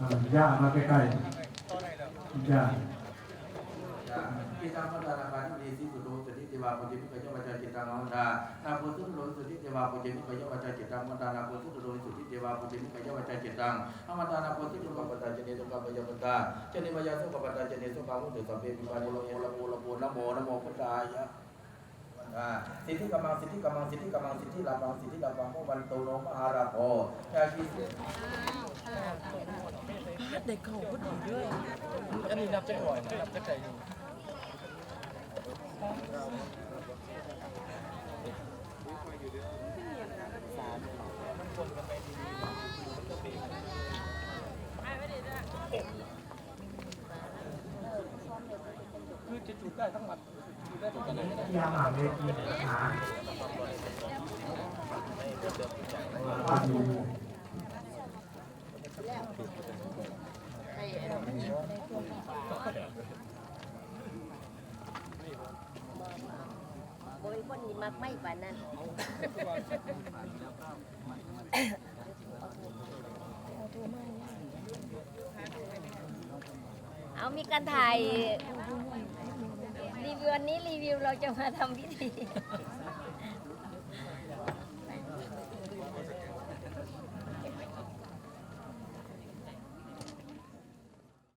อ่าย่ามาใกล้ๆย่าจิตังมัตตานาคาทิสีสุโดสุทิติวาปุจิมิกยวัจจิตังมัตตานาโพสุโดสุทิติวาปุจิมิกยวัจจิตังมัตตานาโพสุโดสุทิติวาปุจิมิกยวัจจิตังอมตานาโพสุโดกัปตาเจเนสุกัปยมตาเจเนมายาสุกัปตาเจเนสุกัมุตุสัพเพปิปานิโลโมลโมลโมนะโมนะโมพุทธายะสิทธิกำลังสิทธิกำลังสิทธิกำลังสิทธิลาภังสิทธิลาภังโมวันโตโนมหาราโภยาคีสิ เด็กเขาก็ดีด้วยอันนี้นับจักหน่อยนับจักใจดูคือจะจุดได้ทั้งหมดจุดได้ทุกกันเลยยาหมาเวทีหาอ่าดู โอ้ยคนนี้มักไม่ปานนั้นเอามีการถ่ายรีวิวอันนี้รีวิวเราจะมาทำพิธี